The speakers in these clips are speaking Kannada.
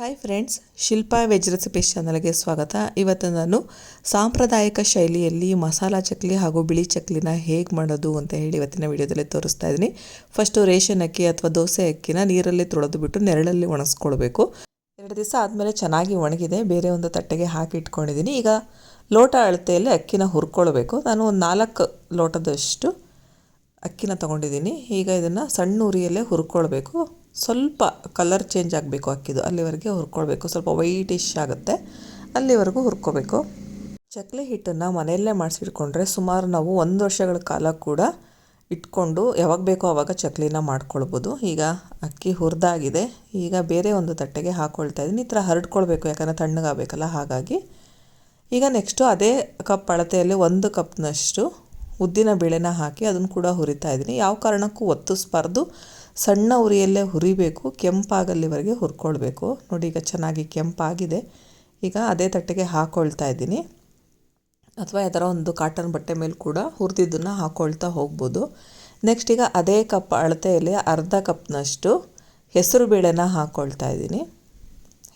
Hi friends Shilpa veg recipes ಚಾನಲ್ಗೆ ಸ್ವಾಗತ. ಇವತ್ತು ನಾನು ಸಾಂಪ್ರದಾಯಿಕ ಶೈಲಿಯಲ್ಲಿ ಮಸಾಲ ಚಕ್ಲಿ ಹಾಗೂ ಬಿಳಿ ಚಕ್ಲಿನ ಹೇಗೆ ಮಾಡೋದು ಅಂತ ಹೇಳಿ ಇವತ್ತಿನ ವಿಡಿಯೋದಲ್ಲಿ ತೋರಿಸ್ತಾ ಇದ್ದೀನಿ. ಫಸ್ಟು ರೇಷನ್ ಅಕ್ಕಿ ಅಥವಾ ದೋಸೆ ಅಕ್ಕಿನ ನೀರಲ್ಲಿ ತೊಳೆದು ಬಿಟ್ಟು ನೆರಳಲ್ಲಿ ಒಣಗಿಸ್ಕೊಳ್ಬೇಕು ಎರಡು ದಿವಸ ಆದಮೇಲೆ ಚೆನ್ನಾಗಿ ಒಣಗಿದೆ. ಬೇರೆ ಒಂದು ತಟ್ಟೆಗೆ ಹಾಕಿ ಇಟ್ಕೊಂಡಿದ್ದೀನಿ. ಈಗ ಲೋಟ ಅಳತೆಯಲ್ಲಿ ಅಕ್ಕಿನ ಹುರ್ಕೊಳ್ಬೇಕು. ನಾನು ಒಂದು ನಾಲ್ಕು ಲೋಟದಷ್ಟು ಅಕ್ಕಿನ ತೊಗೊಂಡಿದ್ದೀನಿ. ಈಗ ಇದನ್ನು ಸಣ್ಣ ಉರಿಯಲ್ಲೇ ಹುರ್ಕೊಳ್ಬೇಕು. ಸ್ವಲ್ಪ ಕಲರ್ ಚೇಂಜ್ ಆಗಬೇಕು ಅಕ್ಕಿದು. ಅಲ್ಲಿವರೆಗೆ ಹುರ್ಕೊಳ್ಬೇಕು. ಸ್ವಲ್ಪ ವೈಟಿಶ್ ಆಗುತ್ತೆ. ಅಲ್ಲಿವರೆಗೂ ಹುರ್ಕೋಬೇಕು. ಚಕ್ಲಿ ಹಿಟ್ಟನ್ನು ಮನೆಯಲ್ಲೇ ಮಾಡಿಸಿಟ್ಕೊಂಡ್ರೆ ಸುಮಾರು ನಾವು ಒಂದು ವರ್ಷಗಳ ಕಾಲ ಕೂಡ ಇಟ್ಕೊಂಡು ಯಾವಾಗ ಬೇಕೋ ಆವಾಗ ಚಕ್ಲಿನ ಮಾಡ್ಕೊಳ್ಬೋದು. ಈಗ ಅಕ್ಕಿ ಹುರಿದಾಗಿದೆ. ಈಗ ಬೇರೆ ಒಂದು ತಟ್ಟೆಗೆ ಹಾಕ್ಕೊಳ್ತಾ ಇದ್ದೀನಿ ಈ ಥರ ಹರಡ್ಕೊಳ್ಬೇಕು. ಯಾಕಂದರೆ ತಣ್ಣಗಾಗಬೇಕಲ್ಲ, ಹಾಗಾಗಿ. ಈಗ ನೆಕ್ಸ್ಟು ಅದೇ ಕಪ್ ಅಳತೆಯಲ್ಲಿ ಒಂದು ಕಪ್ನಷ್ಟು ಉದ್ದಿನ ಬೇಳೆನ ಹಾಕಿ ಅದನ್ನು ಕೂಡ ಹುರಿತಾ ಇದ್ದೀನಿ ಯಾವ ಕಾರಣಕ್ಕೂ ಒತ್ತಿಸ್ಬಾರ್ದು ಸಣ್ಣ ಉರಿಯಲ್ಲೇ ಹುರಿಬೇಕು, ಕೆಂಪಾಗಲ್ಲಿವರೆಗೆ ಹುರ್ಕೊಳ್ಬೇಕು. ನೋಡಿ, ಈಗ ಚೆನ್ನಾಗಿ ಕೆಂಪಾಗಿದೆ. ಈಗ ಅದೇ ತಟ್ಟೆಗೆ ಹಾಕ್ಕೊಳ್ತಾ ಇದ್ದೀನಿ. ಅಥವಾ ಯಾವ್ದಾರ ಒಂದು ಕಾಟನ್ ಬಟ್ಟೆ ಮೇಲೆ ಕೂಡ ಹುರಿದಿದ್ದನ್ನು ಹಾಕ್ಕೊಳ್ತಾ ಹೋಗ್ಬೋದು. ನೆಕ್ಸ್ಟ್ ಈಗ ಅದೇ ಕಪ್ ಅಳತೆಯಲ್ಲಿ ಅರ್ಧ ಕಪ್ನಷ್ಟು ಹೆಸರು ಬೇಳೆನ ಹಾಕ್ಕೊಳ್ತಾ ಇದ್ದೀನಿ.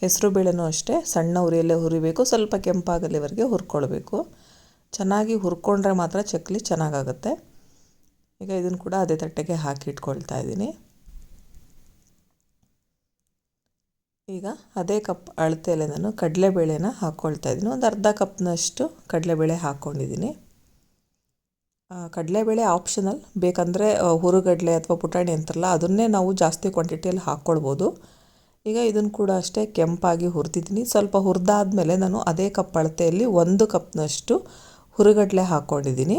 ಹೆಸರು ಬೇಳೆನೂ ಅಷ್ಟೇ, ಸಣ್ಣ ಉರಿಯಲ್ಲೇ ಹುರಿಬೇಕು, ಸ್ವಲ್ಪ ಕೆಂಪಾಗಲಿವರೆಗೆ ಹುರ್ಕೊಳ್ಬೇಕು. ಚೆನ್ನಾಗಿ ಹುರ್ಕೊಂಡ್ರೆ ಮಾತ್ರ ಚಕ್ಲಿ ಚೆನ್ನಾಗಾಗುತ್ತೆ. ಈಗ ಇದನ್ನು ಕೂಡ ಅದೇ ತಟ್ಟೆಗೆ ಹಾಕಿ ಇಟ್ಕೊಳ್ತಾ ಇದ್ದೀನಿ. ಈಗ ಅದೇ ಕಪ್ ಅಳತೆಯಲ್ಲೇ ನಾನು ಕಡಲೆಬೇಳೆನ ಹಾಕ್ಕೊಳ್ತಾ ಇದ್ದೀನಿ. ಒಂದು ಅರ್ಧ ಕಪ್ನಷ್ಟು ಕಡಲೆಬೇಳೆ ಹಾಕ್ಕೊಂಡಿದ್ದೀನಿ ಕಡಲೆಬೇಳೆ ಆಪ್ಷನಲ್ ಬೇಕಂದರೆ ಹುರುಗಡಲೆ ಅಥವಾ ಪುಟಾಣಿ ಅಂತಾರಲ್ಲ, ಅದನ್ನೇ ನಾವು ಜಾಸ್ತಿ ಕ್ವಾಂಟಿಟಿಯಲ್ಲಿ ಹಾಕ್ಕೊಳ್ಬೋದು ಈಗ ಇದನ್ನು ಕೂಡ ಅಷ್ಟೇ ಕೆಂಪಾಗಿ ಹುರಿದಿದ್ದೀನಿ. ಸ್ವಲ್ಪ ಹುರಿದಾದ್ಮೇಲೆ ನಾನು ಅದೇ ಕಪ್ ಅಳತೆಯಲ್ಲಿ ಒಂದು ಕಪ್ನಷ್ಟು ಹುರುಗಡಲೆ ಹಾಕ್ಕೊಂಡಿದ್ದೀನಿ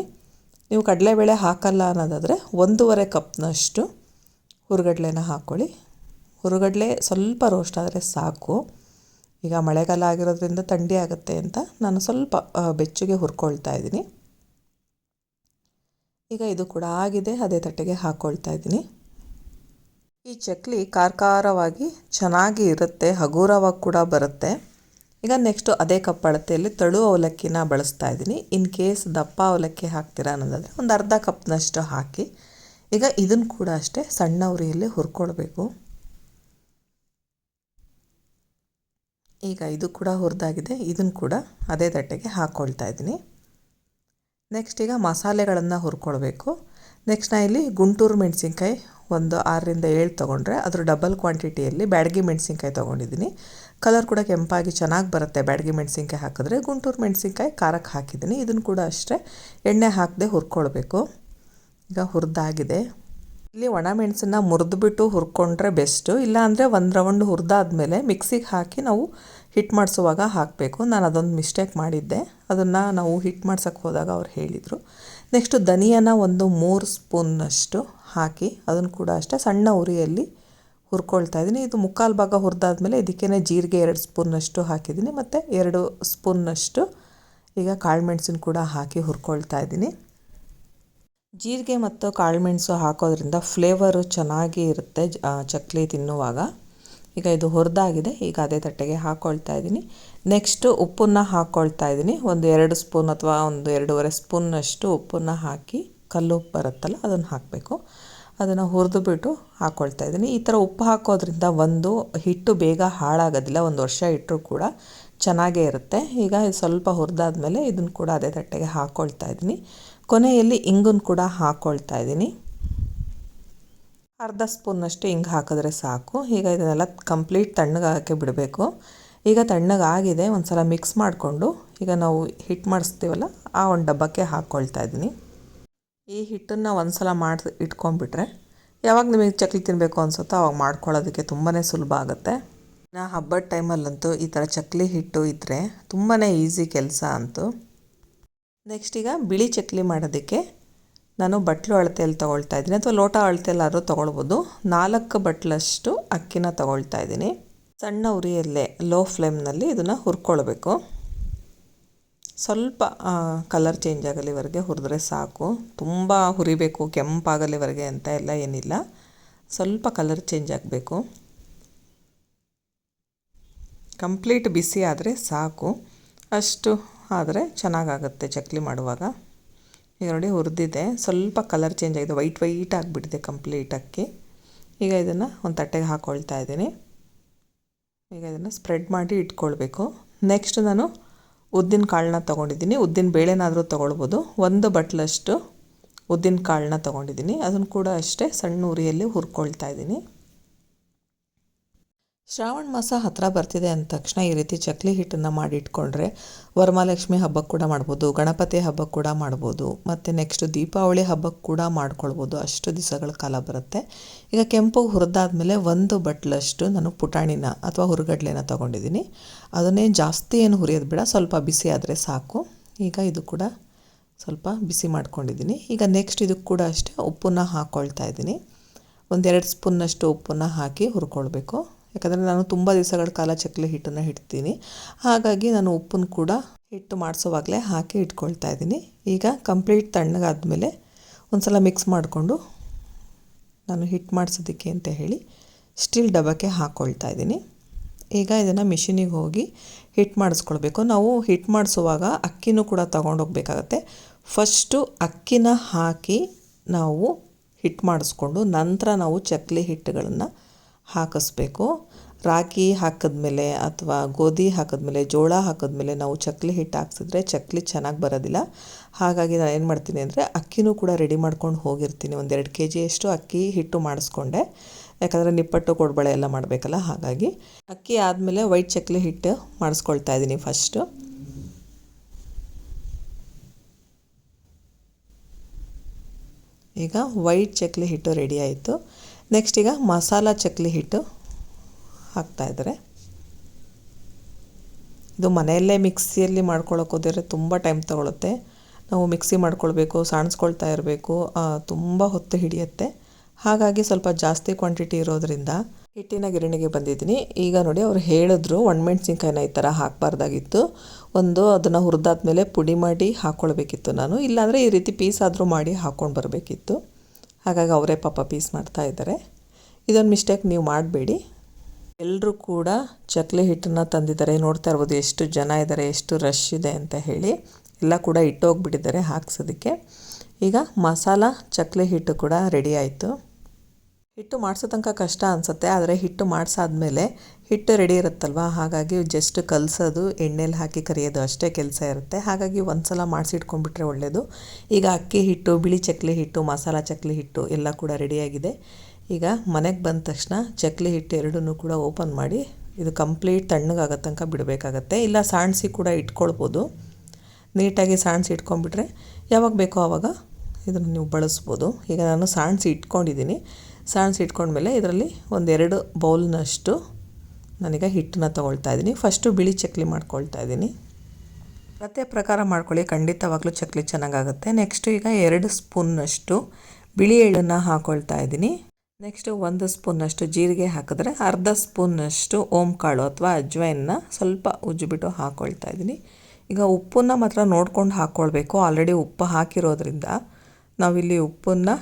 ನೀವು ಕಡಲೆಬೇಳೆ ಹಾಕಲ್ಲ ಅನ್ನೋದಾದರೆ, ಒಂದೂವರೆ ಕಪ್ನಷ್ಟು ಹುರುಗಡ್ಲೆನ ಹಾಕ್ಕೊಳ್ಳಿ ಹುರುಗಡ್ಲೆ ಸ್ವಲ್ಪ ರೋಸ್ಟ್ ಆದರೆ ಸಾಕು. ಈಗ ಮಳೆಗಾಲ ಆಗಿರೋದ್ರಿಂದ ಥಂಡಿ ಆಗುತ್ತೆ ಅಂತ ನಾನು ಸ್ವಲ್ಪ ಬೆಚ್ಚಗೆ ಹುರ್ಕೊಳ್ತಾ ಇದ್ದೀನಿ. ಈಗ ಇದು ಕೂಡ ಆಗಿದೆ, ಅದೇ ತಟ್ಟೆಗೆ ಹಾಕ್ಕೊಳ್ತಾ ಇದ್ದೀನಿ. ಈ ಚಕ್ಲಿ ಕಾರ್ಕಾರವಾಗಿ ಚೆನ್ನಾಗಿ ಇರುತ್ತೆ, ಹಗುರವಾಗಿ ಕೂಡ ಬರುತ್ತೆ. ಈಗ ನೆಕ್ಸ್ಟು ಅದೇ ಕಪ್ ಅಳತೆಯಲ್ಲಿ ತಳು ಅವಲಕ್ಕಿನ ಬಳಸ್ತಾ ಇದ್ದೀನಿ. ಇನ್ ಕೇಸ್ ದಪ್ಪ ಅವಲಕ್ಕಿ ಹಾಕ್ತೀರಾ ಅನ್ನೋದಾದರೆ ಒಂದು ಅರ್ಧ ಕಪ್ನಷ್ಟು ಹಾಕಿ, ಈಗ ಇದನ್ನು ಕೂಡ ಅಷ್ಟೇ ಸಣ್ಣ ಉರಿಯಲ್ಲಿ ಹುರ್ಕೊಳ್ಬೇಕು. ಈಗ ಇದು ಕೂಡ ಹುರಿದಾಗಿದೆ. ಇದನ್ನು ಕೂಡ ಅದೇ ತಟ್ಟೆಗೆ ಹಾಕ್ಕೊಳ್ತಾ ಇದ್ದೀನಿ. ನೆಕ್ಸ್ಟ್ ಈಗ ಮಸಾಲೆಗಳನ್ನು ಹುರ್ಕೊಳ್ಬೇಕು. ನೆಕ್ಸ್ಟ್ ನಾ ಇಲ್ಲಿ ಗುಂಟೂರು ಮೆಣಸಿನ್ಕಾಯಿ ಒಂದು ಆರರಿಂದ ಏಳು ತೊಗೊಂಡ್ರೆ ಅದರ ಡಬಲ್ ಕ್ವಾಂಟಿಟಿಯಲ್ಲಿ ಬ್ಯಾಡಗಿ ಮೆಣಸಿನ್ಕಾಯಿ ತೊಗೊಂಡಿದ್ದೀನಿ. ಕಲರ್ ಕೂಡ ಕೆಂಪಾಗಿ ಚೆನ್ನಾಗಿ ಬರುತ್ತೆ ಬ್ಯಾಡಗಿ ಮೆಣಸಿನ್ಕಾಯಿ ಹಾಕಿದ್ರೆ. ಗುಂಟೂರು ಮೆಣಸಿನ್ಕಾಯಿ ಖಾರಕ್ಕೆ ಹಾಕಿದ್ದೀನಿ. ಇದನ್ನು ಕೂಡ ಅಷ್ಟೇ ಎಣ್ಣೆ ಹಾಕದೆ ಹುರ್ಕೊಳ್ಬೇಕು. ಈಗ ಹುರಿದಾಗಿದೆ. ಇಲ್ಲಿ ಒಣ ಮೆಣಸನ್ನು ಮುರಿದ್ಬಿಟ್ಟು ಹುರ್ಕೊಂಡ್ರೆ ಬೆಸ್ಟು ಇಲ್ಲಾಂದರೆ ಒಂದು ರೌಂಡ್ ಹುರಿದಾದ್ಮೇಲೆ ಮಿಕ್ಸಿಗೆ ಹಾಕಿ ನಾವು ಹಿಟ್ ಮಾಡಿಸುವಾಗ ಹಾಕಬೇಕು. ನಾನು ಅದೊಂದು ಮಿಸ್ಟೇಕ್ ಮಾಡಿದ್ದೆ. ಅದನ್ನು ನಾವು ಹಿಟ್ ಮಾಡ್ಸೋಕ್ಕೆ ಹೋದಾಗ ಅವ್ರು ಹೇಳಿದರು. ನೆಕ್ಸ್ಟು ಧನಿಯಾನ ಒಂದು ಮೂರು ಸ್ಪೂನ್ನಷ್ಟು ಹಾಕಿ ಅದನ್ನು ಕೂಡ ಅಷ್ಟೇ ಸಣ್ಣ ಉರಿಯಲ್ಲಿ ಹುರ್ಕೊಳ್ತಾ ಇದ್ದೀನಿ. ಇದು ಮುಕ್ಕಾಲು ಭಾಗ ಹುರಿದಾದ್ಮೇಲೆ ಇದಕ್ಕೇ ಜೀರಿಗೆ ಎರಡು ಸ್ಪೂನ್ನಷ್ಟು ಹಾಕಿದ್ದೀನಿ. ಮತ್ತು ಎರಡು ಸ್ಪೂನ್ನಷ್ಟು ಈಗ ಕಾಳುಮೆಣ್ಸಿನ ಕೂಡ ಹಾಕಿ ಹುರ್ಕೊಳ್ತಾ ಇದ್ದೀನಿ. ಜೀರಿಗೆ ಮತ್ತು ಕಾಳುಮೆಣಸು ಹಾಕೋದ್ರಿಂದ ಫ್ಲೇವರು ಚೆನ್ನಾಗಿ ಇರುತ್ತೆ ಚಕ್ಲಿ ತಿನ್ನುವಾಗ. ಈಗ ಇದು ಹುರಿದಾಗಿದೆ, ಈಗ ಅದೇ ತಟ್ಟೆಗೆ ಹಾಕ್ಕೊಳ್ತಾ ಇದ್ದೀನಿ. ನೆಕ್ಸ್ಟು ಉಪ್ಪನ್ನು ಹಾಕ್ಕೊಳ್ತಾ ಇದ್ದೀನಿ. ಒಂದು ಎರಡು ಸ್ಪೂನ್ ಅಥವಾ ಒಂದು ಎರಡೂವರೆ ಸ್ಪೂನ್ನಷ್ಟು ಉಪ್ಪನ್ನು ಹಾಕಿ ಕಲ್ಲು ಉಪ್ಪು ಬರುತ್ತಲ್ಲ, ಅದನ್ನು ಹಾಕಬೇಕು. ಅದನ್ನು ಹುರಿದು ಬಿಟ್ಟು ಹಾಕ್ಕೊಳ್ತಾ ಇದ್ದೀನಿ. ಈ ಥರ ಉಪ್ಪು ಹಾಕೋದ್ರಿಂದ ಒಂದು ಹಿಟ್ಟು ಬೇಗ ಹಾಳಾಗೋದಿಲ್ಲ, ಒಂದು ವರ್ಷ ಇಟ್ಟರೂ ಕೂಡ ಚೆನ್ನಾಗೇ ಇರುತ್ತೆ. ಈಗ ಸ್ವಲ್ಪ ಹುರಿದಾದ್ಮೇಲೆ ಇದನ್ನು ಕೂಡ ಅದೇ ತಟ್ಟೆಗೆ ಹಾಕ್ಕೊಳ್ತಾ ಇದ್ದೀನಿ. ಕೊನೆಯಲ್ಲಿ ಇಂಗನ್ನು ಕೂಡ ಹಾಕ್ಕೊಳ್ತಾ ಇದ್ದೀನಿ. ಅರ್ಧ ಸ್ಪೂನ್ನಷ್ಟು ಹಿಂಗೆ ಹಾಕಿದ್ರೆ ಸಾಕು. ಈಗ ಇದನ್ನೆಲ್ಲ ಕಂಪ್ಲೀಟ್ ತಣ್ಣಗಾಗಕ್ಕೆ ಬಿಡಬೇಕು. ಈಗ ತಣ್ಣಗಾಗಿದೆ ಒಂದು ಸಲ ಮಿಕ್ಸ್ ಮಾಡಿಕೊಂಡು ಈಗ ನಾವು ಹಿಟ್ಟು ಮಾಡಿಸ್ತೀವಲ್ಲ, ಆ ಒಂದು ಡಬ್ಬಕ್ಕೆ ಹಾಕ್ಕೊಳ್ತಾ ಇದ್ದೀನಿ. ಈ ಹಿಟ್ಟನ್ನು ಒಂದು ಸಲ ಮಾಡಿ, ಇಟ್ಕೊಂಡ್ಬಿಟ್ರೆ ಯಾವಾಗ ನಿಮಗೆ ಚಕ್ಲಿ ತಿನ್ನಬೇಕು ಅನಿಸುತ್ತೋ ಅವಾಗ ಮಾಡ್ಕೊಳ್ಳೋದಕ್ಕೆ ತುಂಬಾ ಸುಲಭ ಆಗುತ್ತೆ. ನಾ ಹಬ್ಬದ ಟೈಮಲ್ಲಂತೂ ಈ ಥರ ಚಕ್ಲಿ ಹಿಟ್ಟು ಇದ್ದರೆ ತುಂಬಾ ಈಸಿ ಕೆಲಸ ಅಂತು. ನೆಕ್ಸ್ಟ್ ಈಗ ಬಿಳಿ ಚಕ್ಲಿ ಮಾಡೋದಕ್ಕೆ ನಾನು ಬಟ್ಲು ಅಳತೆಯಲ್ಲಿ ತೊಗೊಳ್ತಾ ಇದ್ದೀನಿ ಅಥವಾ ಲೋಟ ಅಳತೆಯಲ್ಲಾದರೂ ತೊಗೊಳ್ಬೋದು. ನಾಲ್ಕು ಬಟ್ಲಷ್ಟು ಅಕ್ಕಿನ ತೊಗೊಳ್ತಾ ಇದ್ದೀನಿ. ಸಣ್ಣ ಉರಿಯಲ್ಲೇ ಲೋ ಫ್ಲೇಮ್ನಲ್ಲಿ ಇದನ್ನು ಹುರ್ಕೊಳ್ಬೇಕು. ಸ್ವಲ್ಪ ಕಲರ್ ಚೇಂಜ್ ಆಗಲಿವರೆಗೆ ಹುರಿದ್ರೆ ಸಾಕು. ತುಂಬ ಹುರಿಬೇಕು ಕೆಂಪಾಗಲಿವರೆಗೆ ಅಂತ ಎಲ್ಲ ಏನಿಲ್ಲ. ಸ್ವಲ್ಪ ಕಲರ್ ಚೇಂಜ್ ಆಗಬೇಕು. ಕಂಪ್ಲೀಟ್ ಬಿಸಿ ಆದರೆ ಸಾಕು. ಅಷ್ಟು ಆದರೆ ಚೆನ್ನಾಗಾಗುತ್ತೆ ಚಕ್ಲಿ ಮಾಡುವಾಗ. ಈಗ ನೋಡಿ ಹುರಿದಿದೆ. ಸ್ವಲ್ಪ ಕಲರ್ ಚೇಂಜ್ ಆಗಿದೆ. ವೈಟ್ ವೈಟ್ ಆಗಿಬಿಟ್ಟಿದೆ ಕಂಪ್ಲೀಟ್ ಅಕ್ಕಿ. ಈಗ ಇದನ್ನು ಒಂದು ತಟ್ಟೆಗೆ ಹಾಕ್ಕೊಳ್ತಾ ಇದ್ದೀನಿ. ಈಗ ಇದನ್ನು ಸ್ಪ್ರೆಡ್ ಮಾಡಿ ಇಟ್ಕೊಳ್ಬೇಕು. ನೆಕ್ಸ್ಟ್ ನಾನು ಉದ್ದಿನ ಕಾಳನ್ನ ತೊಗೊಂಡಿದ್ದೀನಿ. ಉದ್ದಿನ ಬೇಳೆನಾದರೂ ತೊಗೊಳ್ಬೋದು. ಒಂದು ಬಟ್ಲಷ್ಟು ಉದ್ದಿನ ಕಾಳನ್ನ ತೊಗೊಂಡಿದ್ದೀನಿ. ಅದನ್ನು ಕೂಡ ಅಷ್ಟೇ ಸಣ್ಣ ಉರಿಯಲ್ಲಿ ಹುರ್ಕೊಳ್ತಾ ಇದ್ದೀನಿ. ಶ್ರಾವಣ ಮಾಸ ಹತ್ತಿರ ಬರ್ತಿದೆ ಅಂದ ತಕ್ಷಣ ಈ ರೀತಿ ಚಕ್ಲಿ ಹಿಟ್ಟನ್ನು ಮಾಡಿ ಇಟ್ಕೊಂಡ್ರೆ ವರಮಹಾಲಕ್ಷ್ಮಿ ಹಬ್ಬಕ್ಕೆ ಕೂಡ ಮಾಡ್ಬೋದು, ಗಣಪತಿ ಹಬ್ಬಕ್ಕೆ ಕೂಡ ಮಾಡ್ಬೋದು, ಮತ್ತು ನೆಕ್ಸ್ಟ್ ದೀಪಾವಳಿ ಹಬ್ಬಕ್ಕೆ ಕೂಡ ಮಾಡ್ಕೊಳ್ಬೋದು. ಅಷ್ಟು ದಿವಸಗಳ ಕಾಲ ಬರುತ್ತೆ. ಈಗ ಕೆಂಪು ಹುರಿದಾದ್ಮೇಲೆ ಒಂದು ಬಟ್ಲಷ್ಟು ನಾನು ಪುಟಾಣಿನ ಅಥವಾ ಹುರುಗಡ್ಲೆನ ತೊಗೊಂಡಿದ್ದೀನಿ. ಅದನ್ನೇ ಜಾಸ್ತಿ ಏನು ಹುರಿಯೋದು ಬೇಡ, ಸ್ವಲ್ಪ ಬಿಸಿ ಆದರೆ ಸಾಕು. ಈಗ ಇದು ಕೂಡ ಸ್ವಲ್ಪ ಬಿಸಿ ಮಾಡ್ಕೊಂಡಿದ್ದೀನಿ. ಈಗ ನೆಕ್ಸ್ಟ್ ಇದಕ್ಕೆ ಕೂಡ ಅಷ್ಟೇ ಉಪ್ಪನ್ನು ಹಾಕ್ಕೊಳ್ತಾ ಇದ್ದೀನಿ. ಒಂದೆರಡು ಸ್ಪೂನ್ನಷ್ಟು ಉಪ್ಪನ್ನು ಹಾಕಿ ಹುರ್ಕೊಳ್ಬೇಕು. ಯಾಕಂದರೆ ನಾನು ತುಂಬ ದಿವಸಗಳ ಕಾಲ ಚಕ್ಲಿ ಹಿಟ್ಟನ್ನು ಇಡ್ತೀನಿ ಹಾಗಾಗಿ ನಾನು ಉಪ್ಪನ್ನು ಕೂಡ ಹಿಟ್ಟು ಮಾಡಿಸೋವಾಗಲೇ ಹಾಕಿ ಇಟ್ಕೊಳ್ತಾ ಇದ್ದೀನಿ. ಈಗ ಕಂಪ್ಲೀಟ್ ತಣ್ಣಗಾದ್ಮೇಲೆ ಒಂದು ಸಲ ಮಿಕ್ಸ್ ಮಾಡಿಕೊಂಡು ನಾನು ಹಿಟ್ಟು ಮಾಡಿಸೋದಕ್ಕೆ ಅಂತ ಹೇಳಿ ಸ್ಟೀಲ್ ಡಬ್ಬಕ್ಕೆ ಹಾಕ್ಕೊಳ್ತಾ ಇದ್ದೀನಿ. ಈಗ ಇದನ್ನು ಮಿಷಿನಿಗೆ ಹೋಗಿ ಹಿಟ್ಟು ಮಾಡಿಸ್ಕೊಳ್ಬೇಕು. ನಾವು ಹಿಟ್ಟು ಮಾಡಿಸುವಾಗ ಅಕ್ಕಿನೂ ಕೂಡ ತೊಗೊಂಡೋಗ್ಬೇಕಾಗತ್ತೆ. ಫಸ್ಟು ಅಕ್ಕಿನ ಹಾಕಿ ನಾವು ಹಿಟ್ಟು ಮಾಡಿಸ್ಕೊಂಡು ನಂತರ ನಾವು ಚಕ್ಲಿ ಹಿಟ್ಟುಗಳನ್ನು ಹಾಕಿಸ್ಬೇಕು. ರಾಗಿ ಹಾಕಿದ್ಮೇಲೆ ಅಥವಾ ಗೋಧಿ ಹಾಕಿದ್ಮೇಲೆ, ಜೋಳ ಹಾಕಿದ್ಮೇಲೆ ನಾವು ಚಕ್ಲಿ ಹಿಟ್ಟು ಹಾಕ್ಸಿದ್ರೆ ಚಕ್ಲಿ ಚೆನ್ನಾಗಿ ಬರೋದಿಲ್ಲ. ಹಾಗಾಗಿ ನಾನು ಏನು ಮಾಡ್ತೀನಿ ಅಂದರೆ ಅಕ್ಕಿನೂ ಕೂಡ ರೆಡಿ ಮಾಡ್ಕೊಂಡು ಹೋಗಿರ್ತೀನಿ. ಒಂದೆರಡು ಕೆ ಜಿಯಷ್ಟು ಅಕ್ಕಿ ಹಿಟ್ಟು ಮಾಡಿಸ್ಕೊಂಡೆ. ಯಾಕಂದರೆ ನಿಪ್ಪಟ್ಟು, ಕೊಡ್ಬಳೆ ಎಲ್ಲ ಮಾಡಬೇಕಲ್ಲ, ಹಾಗಾಗಿ. ಅಕ್ಕಿ ಆದಮೇಲೆ ವೈಟ್ ಚಕ್ಲಿ ಹಿಟ್ಟು ಮಾಡಿಸ್ಕೊಳ್ತಾ ಇದ್ದೀನಿ ಫಸ್ಟು ಈಗ ವೈಟ್ ಚಕ್ಲಿ ಹಿಟ್ಟು ರೆಡಿ ಆಯಿತು. ನೆಕ್ಸ್ಟ್ ಈಗ ಮಸಾಲ ಚಕ್ಲಿ ಹಿಟ್ಟು ಹಾಕ್ತಾಯಿದ್ದಾರೆ ಇದು ಮನೆಯಲ್ಲೇ ಮಿಕ್ಸಿಯಲ್ಲಿ ಮಾಡ್ಕೊಳ್ಳೋಕೆ ಹೋದರೆ ತುಂಬ ಟೈಮ್ ತೊಗೊಳುತ್ತೆ. ನಾವು ಮಿಕ್ಸಿ ಮಾಡ್ಕೊಳ್ಬೇಕು, ಸಾಣಿಸ್ಕೊಳ್ತಾ ಇರಬೇಕು ತುಂಬ ಹೊತ್ತು ಹಿಡಿಯುತ್ತೆ. ಹಾಗಾಗಿ ಸ್ವಲ್ಪ ಜಾಸ್ತಿ ಕ್ವಾಂಟಿಟಿ ಇರೋದರಿಂದ ಹಿಟ್ಟಿನ ಗಿರಣಿಗೆ ಬಂದಿದ್ದೀನಿ. ಈಗ ನೋಡಿ ಅವರು ಹೇಳಿದ್ರು ಒಣಮೆಣ್ಸಿನ್ಕಾಯಿನ ಈ ಥರ ಹಾಕಬಾರ್ದಾಗಿತ್ತು. ಒಂದು ಅದನ್ನು ಹುರಿದಾದ್ಮೇಲೆ ಪುಡಿ ಮಾಡಿ ಹಾಕ್ಕೊಳ್ಬೇಕಿತ್ತು ನಾನು. ಇಲ್ಲಾಂದರೆ ಈ ರೀತಿ ಪೀಸ್ ಆದರೂ ಮಾಡಿ ಹಾಕ್ಕೊಂಡು ಬರಬೇಕಿತ್ತು. ಹಾಗಾಗಿ ಅವರೇ ಪಾಪ ಪೀಸ್ ಮಾಡ್ತಾ ಇದ್ದಾರೆ. ಇದೊಂದು ಮಿಸ್ಟೇಕ್ ನೀವು ಮಾಡಬೇಡಿ. ಎಲ್ಲರೂ ಕೂಡ ಚಕ್ಲಿ ಹಿಟ್ಟನ್ನು ತಂದಿದ್ದಾರೆ. ನೋಡ್ತಾ ಇರ್ಬೋದು ಎಷ್ಟು ಜನ ಇದ್ದಾರೆ, ಎಷ್ಟು ರಶ್ ಇದೆ ಅಂತ ಹೇಳಿ. ಎಲ್ಲ ಕೂಡ ಇಟ್ಟೋಗ್ಬಿಟ್ಟಿದ್ದಾರೆ ಹಾಕ್ಸೋದಕ್ಕೆ. ಈಗ ಮಸಾಲ, ಚಕ್ಲಿ ಹಿಟ್ಟು ಕೂಡ ರೆಡಿ ಆಯಿತು. ಹಿಟ್ಟು ಮಾಡಿಸೋ ತನಕ ಕಷ್ಟ ಅನಿಸುತ್ತೆ, ಆದರೆ ಹಿಟ್ಟು ಮಾಡಿಸಾದ್ಮೇಲೆ ಹಿಟ್ಟು ರೆಡಿ ಇರುತ್ತಲ್ವ? ಹಾಗಾಗಿ ಜಸ್ಟ್ ಕಲಸೋದು, ಎಣ್ಣೆಲಿ ಹಾಕಿ ಕರಿಯೋದು ಅಷ್ಟೇ ಕೆಲಸ ಇರುತ್ತೆ. ಹಾಗಾಗಿ ಒಂದು ಸಲ ಮಾಡಿಸಿಟ್ಕೊಂಡ್ಬಿಟ್ರೆ ಒಳ್ಳೆಯದು ಈಗ ಅಕ್ಕಿ ಹಿಟ್ಟು, ಬಿಳಿ ಚಕ್ಲಿ ಹಿಟ್ಟು, ಮಸಾಲ ಚಕ್ಲಿ ಹಿಟ್ಟು ಎಲ್ಲ ಕೂಡ ರೆಡಿಯಾಗಿದೆ ಈಗ ಮನೆಗೆ ಬಂದ ತಕ್ಷಣ ಚಕ್ಲಿ ಹಿಟ್ಟು ಎರಡನ್ನೂ ಕೂಡ ಓಪನ್ ಮಾಡಿ ಇದು ಕಂಪ್ಲೀಟ್ ತಣ್ಣಗಾಗೋ ತನಕ ಬಿಡಬೇಕಾಗತ್ತೆ. ಇಲ್ಲ ಸಾಣಿಸಿ ಕೂಡ ಇಟ್ಕೊಳ್ಬೋದು. ನೀಟಾಗಿ ಸಾಣಿಸಿ ಇಟ್ಕೊಂಡ್ಬಿಟ್ರೆ ಯಾವಾಗ ಬೇಕೋ ಆವಾಗ ಇದನ್ನು ನೀವು ಬಳಸ್ಬೋದು. ಈಗ ನಾನು ಸಾಣಿಸಿ ಇಟ್ಕೊಂಡಿದ್ದೀನಿ. ಸಾಣಿಸಿ ಇಟ್ಕೊಂಡ್ಮೇಲೆ ಇದರಲ್ಲಿ ಒಂದೆರಡು ಬೌಲ್ನಷ್ಟು ನಾನೀಗ ಹಿಟ್ಟನ್ನ ತೊಗೊಳ್ತಾ ಇದ್ದೀನಿ. ಫಸ್ಟು ಬಿಳಿ ಚಕ್ಲಿ ಮಾಡ್ಕೊಳ್ತಾ ಇದ್ದೀನಿ. ಮತ್ತೆ ಪ್ರಕಾರ ಮಾಡ್ಕೊಳ್ಳಿ, ಖಂಡಿತವಾಗ್ಲೂ ಚಕ್ಲಿ ಚೆನ್ನಾಗಾಗುತ್ತೆ. ನೆಕ್ಸ್ಟು ಈಗ ಎರಡು ಸ್ಪೂನ್ನಷ್ಟು ಬಿಳಿ ಎಳ್ಳನ್ನು ಹಾಕೊಳ್ತಾ ಇದ್ದೀನಿ. ನೆಕ್ಸ್ಟು ಒಂದು ಸ್ಪೂನ್ನಷ್ಟು ಜೀರಿಗೆ ಹಾಕಿದ್ರೆ ಅರ್ಧ ಸ್ಪೂನ್ನಷ್ಟು ಕಾಳು ಅಥವಾ ಅಜ್ವೈನ್ನ ಸ್ವಲ್ಪ ಉಜ್ಜಿಬಿಟ್ಟು ಹಾಕ್ಕೊಳ್ತಾ ಇದ್ದೀನಿ. ಈಗ ಉಪ್ಪನ್ನು ಮಾತ್ರ ನೋಡ್ಕೊಂಡು ಹಾಕ್ಕೊಳ್ಬೇಕು ಆಲ್ರೆಡಿ ಉಪ್ಪು ಹಾಕಿರೋದ್ರಿಂದ ನಾವಿಲ್ಲಿ ಉಪ್ಪನ್ನು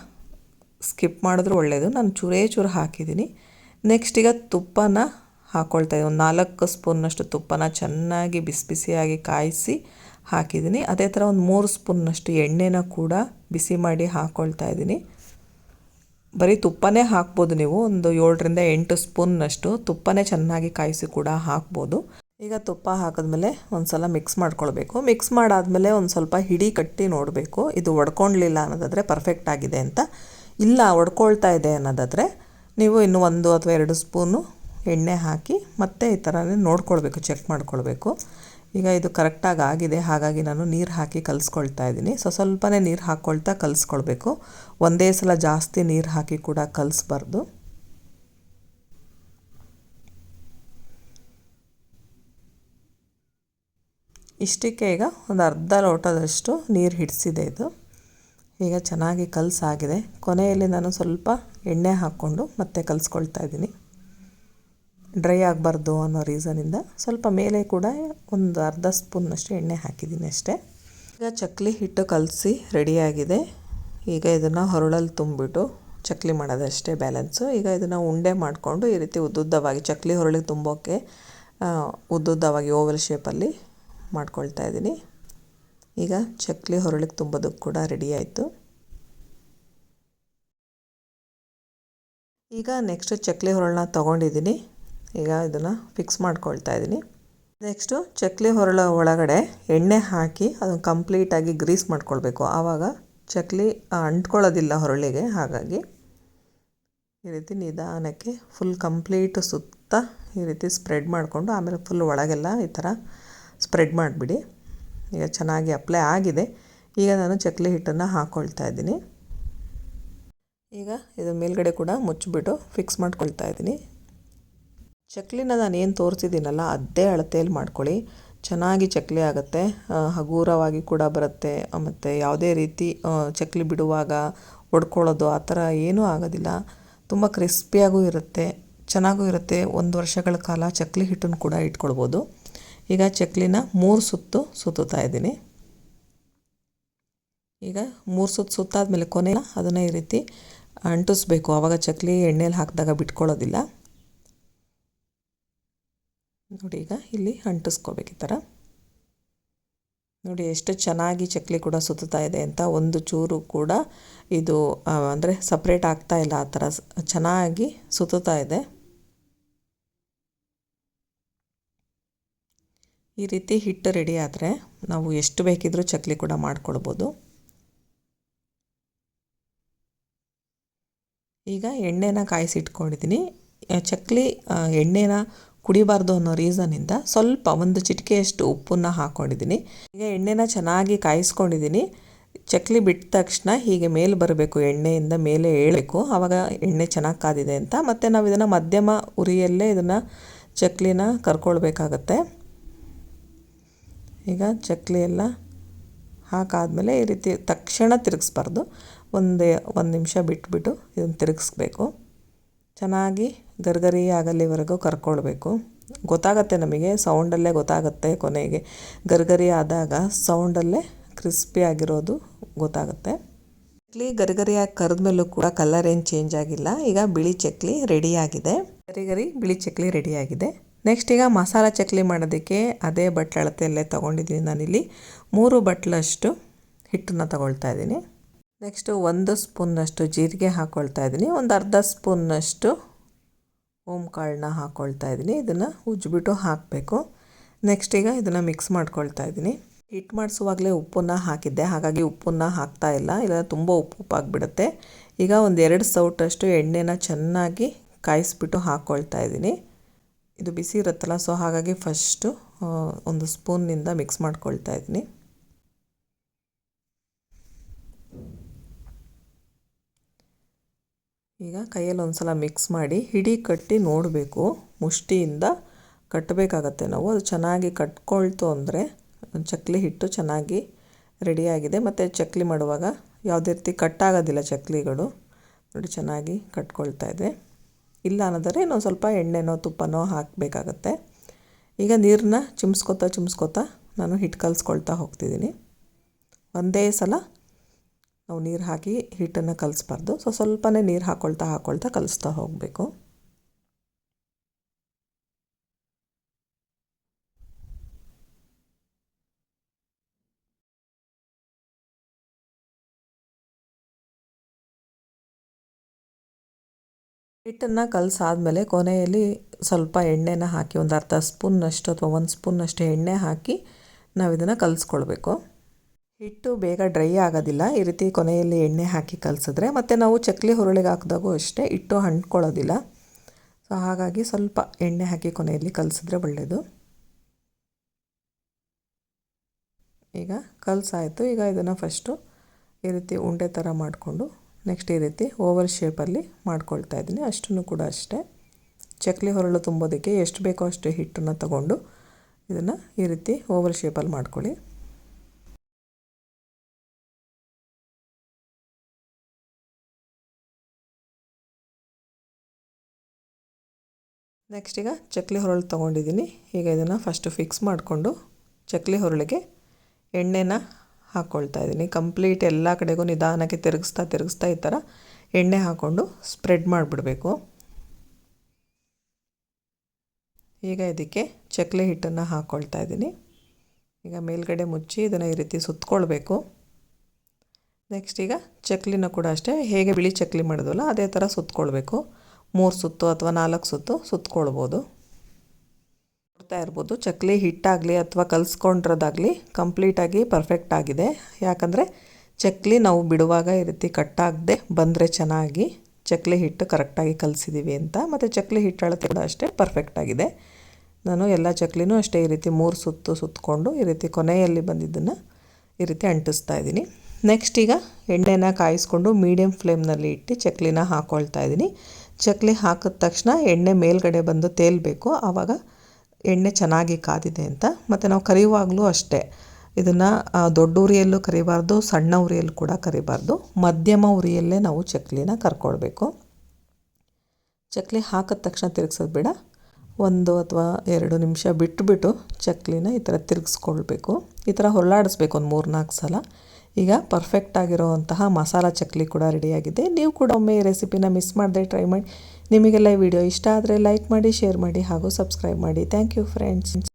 ಸ್ಕಿಪ್ ಮಾಡಿದ್ರೂ ಒಳ್ಳೆಯದು ನಾನು ಚೂರೇ ಚೂರು ಹಾಕಿದ್ದೀನಿ. ನೆಕ್ಸ್ಟ್ ಈಗ ತುಪ್ಪನ ಹಾಕ್ಕೊಳ್ತಾ ಇದ್ದೀನಿ. ಒಂದು ನಾಲ್ಕು ಸ್ಪೂನ್ನಷ್ಟು ತುಪ್ಪನ ಚೆನ್ನಾಗಿ ಬಿಸಿ ಬಿಸಿಯಾಗಿ ಕಾಯಿಸಿ ಹಾಕಿದ್ದೀನಿ. ಅದೇ ಥರ ಒಂದು ಮೂರು ಸ್ಪೂನ್ನಷ್ಟು ಎಣ್ಣೆನ ಕೂಡ ಬಿಸಿ ಮಾಡಿ ಹಾಕ್ಕೊಳ್ತಾ ಇದ್ದೀನಿ. ಬರೀ ತುಪ್ಪನೇ ಹಾಕ್ಬೋದು ನೀವು. ಒಂದು ಏಳರಿಂದ ಎಂಟು ಸ್ಪೂನ್ನಷ್ಟು ತುಪ್ಪನೇ ಚೆನ್ನಾಗಿ ಕಾಯಿಸಿ ಕೂಡ ಹಾಕ್ಬೋದು. ಈಗ ತುಪ್ಪ ಹಾಕಿದ್ಮೇಲೆ ಒಂದು ಸಲ ಮಿಕ್ಸ್ ಮಾಡ್ಕೊಳ್ಬೇಕು. ಮಿಕ್ಸ್ ಮಾಡಾದಮೇಲೆ ಒಂದು ಸ್ವಲ್ಪ ಹಿಡಿ ಕಟ್ಟಿ ನೋಡಬೇಕು. ಇದು ಒಡ್ಕೊಳ್ಲಿಲ್ಲ ಅನ್ನೋದಾದರೆ ಪರ್ಫೆಕ್ಟ್ ಆಗಿದೆ ಅಂತ. ಇಲ್ಲ, ಒಡ್ಕೊಳ್ತಾ ಇದೆ ಅನ್ನೋದಾದರೆ ನೀವು ಇನ್ನು ಒಂದು ಅಥವಾ ಎರಡು ಸ್ಪೂನು ಎಣ್ಣೆ ಹಾಕಿ ಮತ್ತೆ ಈ ಥರನೇ ನೋಡ್ಕೊಳ್ಬೇಕು, ಚೆಕ್ ಮಾಡ್ಕೊಳ್ಬೇಕು. ಈಗ ಇದು ಕರೆಕ್ಟಾಗಿ ಆಗಿದೆ, ಹಾಗಾಗಿ ನಾನು ನೀರು ಹಾಕಿ ಕಲಿಸ್ಕೊಳ್ತಾ ಇದ್ದೀನಿ. ಸೊ, ಸ್ವಲ್ಪನೇ ನೀರು ಹಾಕ್ಕೊಳ್ತಾ ಕಲಿಸ್ಕೊಳ್ಬೇಕು. ಒಂದೇ ಸಲ ಜಾಸ್ತಿ ನೀರು ಹಾಕಿ ಕೂಡ ಕಲಿಸ್ಬಾರ್ದು. ಇಷ್ಟಕ್ಕೆ ಈಗ ಒಂದು ಅರ್ಧ ಲೋಟದಷ್ಟು ನೀರು ಹಿಡಿಸಿದೆ ಇದು. ಈಗ ಚೆನ್ನಾಗಿ ಕಲಸಾಗಿದೆ. ಕೊನೆಯಲ್ಲಿ ನಾನು ಸ್ವಲ್ಪ ಎಣ್ಣೆ ಹಾಕ್ಕೊಂಡು ಮತ್ತೆ ಕಲಿಸ್ಕೊಳ್ತಾ ಇದ್ದೀನಿ. ಡ್ರೈ ಆಗಬಾರ್ದು ಅನ್ನೋ ರೀಸನಿಂದ ಸ್ವಲ್ಪ ಮೇಲೆ ಕೂಡ ಒಂದು ಅರ್ಧ ಸ್ಪೂನ್ನಷ್ಟು ಎಣ್ಣೆ ಹಾಕಿದ್ದೀನಿ ಅಷ್ಟೇ. ಈಗ ಚಕ್ಲಿ ಹಿಟ್ಟು ಕಲಸಿ ರೆಡಿಯಾಗಿದೆ ಈಗ ಇದನ್ನು ಹೊರಳಲ್ಲಿ ತುಂಬಿಬಿಟ್ಟು ಚಕ್ಲಿ ಮಾಡೋದಷ್ಟೇ ಬ್ಯಾಲೆನ್ಸು ಈಗ ಇದನ್ನು ಉಂಡೆ ಮಾಡಿಕೊಂಡು ಈ ರೀತಿ ಉದ್ದುದ್ದವಾಗಿ ಚಕ್ಲಿ ಹೊರಳಿಗೆ ತುಂಬೋಕ್ಕೆ ಉದ್ದುದ್ದವಾಗಿ ಓವಲ್ ಶೇಪಲ್ಲಿ ಮಾಡ್ಕೊಳ್ತಾ ಇದ್ದೀನಿ. ಈಗ ಚಕ್ಲಿ ಹೊರಳಿಗೆ ತುಂಬೋದಕ್ಕೆ ಕೂಡ ರೆಡಿ ಆಯಿತು. ಈಗ ನೆಕ್ಸ್ಟ್ ಚಕ್ಲಿ ಹೊರಳನ್ನ ತೊಗೊಂಡಿದ್ದೀನಿ ಈಗ ಇದನ್ನು ಫಿಕ್ಸ್ ಮಾಡ್ಕೊಳ್ತಾ ಇದ್ದೀನಿ ನೆಕ್ಸ್ಟು ಚಕ್ಲಿ ಹೊರಳ ಒಳಗಡೆ ಎಣ್ಣೆ ಹಾಕಿ ಅದನ್ನು ಕಂಪ್ಲೀಟಾಗಿ ಗ್ರೀಸ್ ಮಾಡ್ಕೊಳ್ಬೇಕು. ಆವಾಗ ಚಕ್ಲಿ ಅಂಟ್ಕೊಳ್ಳೋದಿಲ್ಲ ಹೊರಳಿಗೆ, ಹಾಗಾಗಿ ಈ ರೀತಿ ನಿಧಾನಕ್ಕೆ ಫುಲ್ ಕಂಪ್ಲೀಟ್ ಸುತ್ತ ಈ ರೀತಿ ಸ್ಪ್ರೆಡ್ ಮಾಡಿಕೊಂಡು ಆಮೇಲೆ ಫುಲ್ ಒಳಗೆಲ್ಲ ಈ ಥರ ಸ್ಪ್ರೆಡ್ ಮಾಡಿಬಿಡಿ. ಈಗ ಚೆನ್ನಾಗಿ ಅಪ್ಲೈ ಆಗಿದೆ. ಈಗ ನಾನು ಚಕ್ಲಿ ಹಿಟ್ಟನ್ನು ಹಾಕ್ಕೊಳ್ತಾ ಇದ್ದೀನಿ. ಈಗ ಇದು ಮೇಲ್ಗಡೆ ಕೂಡ ಮುಚ್ಚಿಬಿಟ್ಟು ಫಿಕ್ಸ್ ಮಾಡ್ಕೊಳ್ತಾ ಇದ್ದೀನಿ. ಚಕ್ಲಿನ ನಾನು ಏನು ತೋರಿಸಿದ್ದೀನಲ್ಲ, ಅದೇ ಅಳತೆಯಲ್ಲಿ ಮಾಡ್ಕೊಳ್ಳಿ. ಚೆನ್ನಾಗಿ ಚಕ್ಲಿ ಆಗುತ್ತೆ. ಹಗೂರವಾಗಿ ಕೂಡ ಬರುತ್ತೆ. ಮತ್ತು ಯಾವುದೇ ರೀತಿ ಚಕ್ಲಿ ಬಿಡುವಾಗ ಒಡ್ಕೊಳ್ಳೋದು ಆ ಥರ ಏನೂ ಆಗೋದಿಲ್ಲ. ತುಂಬ ಕ್ರಿಸ್ಪಿಯಾಗೂ ಇರುತ್ತೆ. ಚೆನ್ನಾಗೂ ಇರುತ್ತೆ. ಒಂದು ವರ್ಷಗಳ ಕಾಲ ಚಕ್ಲಿ ಹಿಟ್ಟನ್ನು ಕೂಡ ಇಟ್ಕೊಳ್ಬೋದು. ಈಗ ಚಕ್ಲಿನ ಮೂರು ಸುತ್ತು ಸುತ್ತುತ್ತಾ ಇದ್ದೀನಿ. ಈಗ ಮೂರು ಸುತ್ತು ಸುತ್ತಾದ್ಮೇಲೆ ಕೊನೆ ಅದನ್ನು ಈ ರೀತಿ ಅಂಟಿಸ್ಬೇಕು. ಆವಾಗ ಚಕ್ಲಿ ಎಣ್ಣೆಲಿ ಹಾಕಿದಾಗ ಬಿಟ್ಕೊಳ್ಳೋದಿಲ್ಲ. ನೋಡಿ ಈಗ ಇಲ್ಲಿ ಅಂಟಿಸ್ಕೋಬೇಕು ಈ ಥರ. ನೋಡಿ ಎಷ್ಟು ಚೆನ್ನಾಗಿ ಚಕ್ಲಿ ಕೂಡ ಸುತ್ತುತ್ತಾ ಇದೆ ಅಂತ ಒಂದು ಚೂರು ಕೂಡ ಇದು ಅಂದರೆ ಸಪ್ರೇಟ್ ಆಗ್ತಾ ಇಲ್ಲ ಆ ಥರ ಚೆನ್ನಾಗಿ ಸುತ್ತುತ್ತಾ ಇದೆ. ಈ ರೀತಿ ಹಿಟ್ಟು ರೆಡಿ ಆದರೆ ನಾವು ಎಷ್ಟು ಬೇಕಿದ್ರೂ ಚಕ್ಲಿ ಕೂಡ ಮಾಡ್ಕೊಳ್ಬೋದು ಈಗ ಎಣ್ಣೆನ ಕಾಯಿಸಿಟ್ಕೊಂಡಿದ್ದೀನಿ. ಚಕ್ಲಿ ಎಣ್ಣೆನ ಕುಡಿಬಾರ್ದು ಅನ್ನೋ ರೀಸನಿಂದ ಸ್ವಲ್ಪ ಒಂದು ಚಿಟಿಕೆಯಷ್ಟು ಉಪ್ಪನ್ನು ಹಾಕ್ಕೊಂಡಿದ್ದೀನಿ ಈಗ ಎಣ್ಣೆನ ಚೆನ್ನಾಗಿ ಕಾಯಿಸ್ಕೊಂಡಿದ್ದೀನಿ. ಚಕ್ಲಿ ಬಿಟ್ಟ ತಕ್ಷಣ ಹೀಗೆ ಮೇಲೆ ಬರಬೇಕು, ಎಣ್ಣೆಯಿಂದ ಮೇಲೆ ಏಳಬೇಕು. ಆವಾಗ ಎಣ್ಣೆ ಚೆನ್ನಾಗಿ ಕಾದಿದೆ ಅಂತ. ಮತ್ತು ನಾವು ಇದನ್ನು ಮಧ್ಯಮ ಉರಿಯಲ್ಲೇ ಇದನ್ನು ಚಕ್ಲಿನ ಕರ್ಕೊಳ್ಬೇಕಾಗತ್ತೆ. ಈಗ ಚಕ್ಲಿ ಎಲ್ಲ ಹಾಕಾದಮೇಲೆ ಈ ರೀತಿ ತಕ್ಷಣ ತಿರುಗಿಸ್ಬಾರ್ದು. ಒಂದೇ ಒಂದು ನಿಮಿಷ ಬಿಟ್ಬಿಟ್ಟು ಇದನ್ನು ತಿರುಗಿಸ್ಬೇಕು. ಚೆನ್ನಾಗಿ ಗರ್ಗರಿ ಆಗಲಿವರೆಗೂ ಕರ್ಕೊಳ್ಬೇಕು. ಗೊತ್ತಾಗತ್ತೆ ನಮಗೆ, ಸೌಂಡಲ್ಲೇ ಗೊತ್ತಾಗುತ್ತೆ ಕೊನೆಗೆ. ಗರ್ಗರಿ ಆದಾಗ ಸೌಂಡಲ್ಲೇ ಕ್ರಿಸ್ಪಿ ಆಗಿರೋದು ಗೊತ್ತಾಗುತ್ತೆ. ಚಕ್ಲಿ ಗರಿಗರಿಯಾಗಿ ಕರೆದ್ಮೇಲೂ ಕೂಡ ಕಲರ್ ಏನು ಚೇಂಜ್ ಆಗಿಲ್ಲ. ಈಗ ಬಿಳಿ ಚಕ್ಲಿ ರೆಡಿಯಾಗಿದೆ ಗರಿಗರಿ ಗರಿ ಬಿಳಿ ಚಕ್ಲಿ ರೆಡಿಯಾಗಿದೆ ನೆಕ್ಸ್ಟ್ ಈಗ ಮಸಾಲ ಚಕ್ಲಿ ಮಾಡೋದಕ್ಕೆ ಅದೇ ಬಟ್ಲ ಅಳತೆಯಲ್ಲೇ ತೊಗೊಂಡಿದ್ದೀನಿ ನಾನಿಲ್ಲಿ. ಮೂರು ಬಟ್ಲಷ್ಟು ಹಿಟ್ಟನ್ನು ತಗೊಳ್ತಾ ಇದ್ದೀನಿ. ನೆಕ್ಸ್ಟು ಒಂದು ಸ್ಪೂನ್ನಷ್ಟು ಜೀರಿಗೆ ಹಾಕ್ಕೊಳ್ತಾ ಇದ್ದೀನಿ. ಒಂದು ಅರ್ಧ ಸ್ಪೂನ್ನಷ್ಟು ಕಾಳನ್ನ ಹಾಕ್ಕೊಳ್ತಾ ಇದ್ದೀನಿ. ಇದನ್ನು ಉಜ್ಜಿಬಿಟ್ಟು ಹಾಕಬೇಕು. ನೆಕ್ಸ್ಟ್ ಈಗ ಇದನ್ನು ಮಿಕ್ಸ್ ಮಾಡ್ಕೊಳ್ತಾ ಇದ್ದೀನಿ. ಹಿಟ್ಟು ಮಾಡಿಸುವಾಗಲೇ ಉಪ್ಪನ್ನು ಹಾಕಿದ್ದೆ. ಹಾಗಾಗಿ ಉಪ್ಪನ್ನು ಹಾಕ್ತಾ ಇಲ್ಲ. ಇಲ್ಲ ತುಂಬ ಉಪ್ಪು ಉಪ್ಪಾಗಿಬಿಡುತ್ತೆ ಈಗ ಒಂದು ಎರಡು ಸೌಟಷ್ಟು ಎಣ್ಣೆನ ಚೆನ್ನಾಗಿ ಕಾಯಿಸ್ಬಿಟ್ಟು ಹಾಕ್ಕೊಳ್ತಾ ಇದ್ದೀನಿ. ಇದು ಬಿಸಿ ಇರುತ್ತಲ್ಲ ಸೊ ಹಾಗಾಗಿ ಫಸ್ಟು ಒಂದು ಸ್ಪೂನ್ನಿಂದ ಮಿಕ್ಸ್ ಮಾಡ್ಕೊಳ್ತಾ ಇದ್ದೀನಿ ಈಗ ಕೈಯಲ್ಲಿ ಒಂದು ಸಲ ಮಿಕ್ಸ್ ಮಾಡಿ ಹಿಡಿ ಕಟ್ಟಿ ನೋಡಬೇಕು. ಮುಷ್ಟಿಯಿಂದ ಕಟ್ಟಬೇಕಾಗತ್ತೆ ನಾವು. ಅದು ಚೆನ್ನಾಗಿ ಕಟ್ಕೊಳ್ತು ಅಂದರೆ ಚಕ್ಲಿ ಹಿಟ್ಟು ಚೆನ್ನಾಗಿ ರೆಡಿಯಾಗಿದೆ ಮತ್ತು ಚಕ್ಲಿ ಮಾಡುವಾಗ ಯಾವುದೇ ರೀತಿ ಕಟ್ಟಾಗೋದಿಲ್ಲ ಚಕ್ಲಿಗಳು. ನೋಡಿ, ಚೆನ್ನಾಗಿ ಕಟ್ಕೊಳ್ತಾ ಇದೆ. ಇಲ್ಲ ಅನ್ನೋದರೆ ಇನ್ನೊಂದು ಸ್ವಲ್ಪ ಎಣ್ಣೆನೋ, ತುಪ್ಪನೋ ಹಾಕಬೇಕಾಗತ್ತೆ. ಈಗ ನೀರನ್ನ ಚಿಮ್ಸ್ಕೊತಾ ಚಿಮ್ಸ್ಕೊತಾ ನಾನು ಹಿಟ್ಟು ಕಲಿಸ್ಕೊಳ್ತಾ ಹೋಗ್ತಿದ್ದೀನಿ. ಒಂದೇ ಸಲ ನಾವು ನೀರು ಹಾಕಿ ಹಿಟ್ಟನ್ನು ಕಲಿಸ್ಬಾರ್ದು. ಸೊ ಸ್ವಲ್ಪನೇ ನೀರು ಹಾಕ್ಕೊಳ್ತಾ ಹಾಕ್ಕೊಳ್ತಾ ಕಲಿಸ್ತಾ ಹೋಗಬೇಕು. ಹಿಟ್ಟನ್ನು ಕಲಸಾದ್ಮೇಲೆ ಕೊನೆಯಲ್ಲಿ ಸ್ವಲ್ಪ ಎಣ್ಣೆನ ಹಾಕಿ ಒಂದು ಅರ್ಧ ಸ್ಪೂನ್ನಷ್ಟು ಅಥವಾ ಒಂದು ಸ್ಪೂನ್ನಷ್ಟು ಎಣ್ಣೆ ಹಾಕಿ ನಾವು ಇದನ್ನು ಕಲಿಸ್ಕೊಳ್ಬೇಕು. ಹಿಟ್ಟು ಬೇಗ ಡ್ರೈ ಆಗೋದಿಲ್ಲ. ಈ ರೀತಿ ಕೊನೆಯಲ್ಲಿ ಎಣ್ಣೆ ಹಾಕಿ ಕಲಸಿದ್ರೆ ಮತ್ತು ನಾವು ಚಕ್ಲಿ ಹುರುಳಿಗೆ ಹಾಕಿದಾಗೂ ಅಷ್ಟೇ ಹಿಟ್ಟು ಹಣ್ಕೊಳ್ಳೋದಿಲ್ಲ ಸೊ, ಹಾಗಾಗಿ ಸ್ವಲ್ಪ ಎಣ್ಣೆ ಹಾಕಿ ಕೊನೆಯಲ್ಲಿ ಕಲಿಸಿದ್ರೆ ಒಳ್ಳೆಯದು ಈಗ ಕಲಸಾಯಿತು. ಈಗ ಇದನ್ನು ಫಸ್ಟು ಈ ರೀತಿ ಉಂಡೆ ಥರ ಮಾಡಿಕೊಂಡು ನೆಕ್ಸ್ಟ್ ಈ ರೀತಿ ಓವಲ್ ಶೇಪಲ್ಲಿ ಮಾಡ್ಕೊಳ್ತಾ ಇದ್ದೀನಿ. ಅಷ್ಟನ್ನು ಕೂಡ ಅಷ್ಟೇ. ಚಕ್ಲಿ ಹೊರಳು ತುಂಬೋದಕ್ಕೆ ಎಷ್ಟು ಬೇಕೋ ಅಷ್ಟು ಹಿಟ್ಟನ್ನು ತಗೊಂಡು ಇದನ್ನು ಈ ರೀತಿ ಓವಲ್ ಶೇಪಲ್ಲಿ ಮಾಡ್ಕೊಳ್ಳಿ. ನೆಕ್ಸ್ಟ್ ಈಗ ಚಕ್ಲಿ ಹೊರಳು ತೊಗೊಂಡಿದ್ದೀನಿ. ಈಗ ಇದನ್ನು ಫಸ್ಟು ಫಿಕ್ಸ್ ಮಾಡಿಕೊಂಡು ಚಕ್ಲಿ ಹೊರಳಿಗೆ ಎಣ್ಣೆನ ಹಾಕ್ಕೊಳ್ತಾ ಇದ್ದೀನಿ. ಕಂಪ್ಲೀಟ್ ಎಲ್ಲ ಕಡೆಗೂ ನಿಧಾನಕ್ಕೆ ತಿರುಗಿಸ್ತಾ ತಿರುಗಿಸ್ತಾ ಈ ಥರ ಎಣ್ಣೆ ಹಾಕ್ಕೊಂಡು ಸ್ಪ್ರೆಡ್ ಮಾಡಿಬಿಡಬೇಕು. ಈಗ ಇದಕ್ಕೆ ಚಕ್ಲಿ ಹಿಟ್ಟನ್ನು ಹಾಕ್ಕೊಳ್ತಾ ಇದ್ದೀನಿ. ಈಗ ಮೇಲ್ಗಡೆ ಮುಚ್ಚಿ ಇದನ್ನು ಈ ರೀತಿ ಸುತ್ತಕೊಳ್ಬೇಕು ನೆಕ್ಸ್ಟ್ ಈಗ ಚಕ್ಲಿನ ಕೂಡ ಅಷ್ಟೇ, ಹೇಗೆ ಬಿಳಿ ಚಕ್ಲಿ ಮಾಡಿದ್ವಲ್ಲ ಅದೇ ಥರ ಸುತ್ತಕೊಳ್ಬೇಕು ಮೂರು ಸುತ್ತು ಅಥವಾ ನಾಲ್ಕು ಸುತ್ತು ಸುತ್ತಕೊಳ್ಬೋದು ನೋಡ್ತಾ ಇರ್ಬೋದು, ಚಕ್ಲಿ ಹಿಟ್ಟಾಗಲಿ ಅಥವಾ ಕಲಿಸ್ಕೊಂಡಿರೋದಾಗಲಿ ಕಂಪ್ಲೀಟಾಗಿ ಪರ್ಫೆಕ್ಟ್ ಆಗಿದೆ. ಯಾಕಂದರೆ ಚಕ್ಲಿ ನಾವು ಬಿಡುವಾಗ ಈ ರೀತಿ ಕಟ್ಟಾಗದೆ ಬಂದರೆ ಚೆನ್ನಾಗಿ ಚಕ್ಲಿ ಹಿಟ್ಟು ಕರೆಕ್ಟಾಗಿ ಕಲಿಸಿದ್ದೀವಿ ಅಂತ. ಮತ್ತು ಚಕ್ಲಿ ಹಿಟ್ಟು ಅಳತೆ ಕೂಡ ಅಷ್ಟೇ ಪರ್ಫೆಕ್ಟ್ ಆಗಿದೆ. ನಾನು ಎಲ್ಲ ಚಕ್ಲಿನೂ ಅಷ್ಟೇ ಈ ರೀತಿ ಮೂರು ಸುತ್ತು ಸುತ್ತಕೊಂಡು ಈ ರೀತಿ ಕೊನೆಯಲ್ಲಿ ಬಂದಿದ್ದನ್ನು ಈ ರೀತಿ ಅಂಟಿಸ್ತಾ ಇದ್ದೀನಿ. ನೆಕ್ಸ್ಟ್ ಈಗ ಎಣ್ಣೆನ ಕಾಯಿಸ್ಕೊಂಡು ಮೀಡಿಯಮ್ ಫ್ಲೇಮ್ನಲ್ಲಿ ಇಟ್ಟು ಚಕ್ಲಿನ ಹಾಕ್ಕೊಳ್ತಾ ಇದ್ದೀನಿ. ಚಕ್ಲಿ ಹಾಕಿದ ತಕ್ಷಣ ಎಣ್ಣೆ ಮೇಲ್ಗಡೆ ಬಂದು ತೇಲಬೇಕು. ಆವಾಗ ಎಣ್ಣೆ ಚೆನ್ನಾಗಿ ಕಾದಿದೆ ಅಂತ. ಮತ್ತು ನಾವು ಕರಿಯುವಾಗಲೂ ಅಷ್ಟೇ. ಇದನ್ನು ದೊಡ್ಡ ಉರಿಯಲ್ಲೂ ಕರಿಬಾರ್ದು, ಸಣ್ಣ ಉರಿಯಲ್ಲೂ ಕೂಡ ಕರಿಬಾರ್ದು. ಮಧ್ಯಮ ಉರಿಯಲ್ಲೇ ನಾವು ಚಕ್ಲಿನ ಕರ್ಕೊಳ್ಬೇಕು. ಚಕ್ಲಿ ಹಾಕಿದ ತಕ್ಷಣ ತಿರುಗಿಸೋದು ಬೇಡ. ಒಂದು ಅಥವಾ ಎರಡು ನಿಮಿಷ ಬಿಟ್ಟುಬಿಟ್ಟು ಚಕ್ಲಿನ ಈ ಥರ ತಿರುಗಿಸ್ಕೊಳ್ಬೇಕು. ಈ ಥರ ಹೊರಳಾಡಿಸ್ಬೇಕು ಒಂದು ಮೂರು ನಾಲ್ಕು ಸಲ. ಈಗ ಪರ್ಫೆಕ್ಟ್ ಆಗಿರೋವಂತಹ ಮಸಾಲ ಚಕ್ಲಿ ಕೂಡ ರೆಡಿಯಾಗಿದೆ ನೀವು ಕೂಡ ಒಮ್ಮೆ ರೆಸಿಪಿನ ಮಿಸ್ ಮಾಡದೆ ಟ್ರೈ ಮಾಡಿ. ನಿಮಗೆಲ್ಲ ಈ ವಿಡಿಯೋ ಇಷ್ಟ ಆದರೆ ಲೈಕ್ ಮಾಡಿ, ಶೇರ್ ಮಾಡಿ ಹಾಗೂ ಸಬ್ಸ್ಕ್ರೈಬ್ ಮಾಡಿ. Thank you friends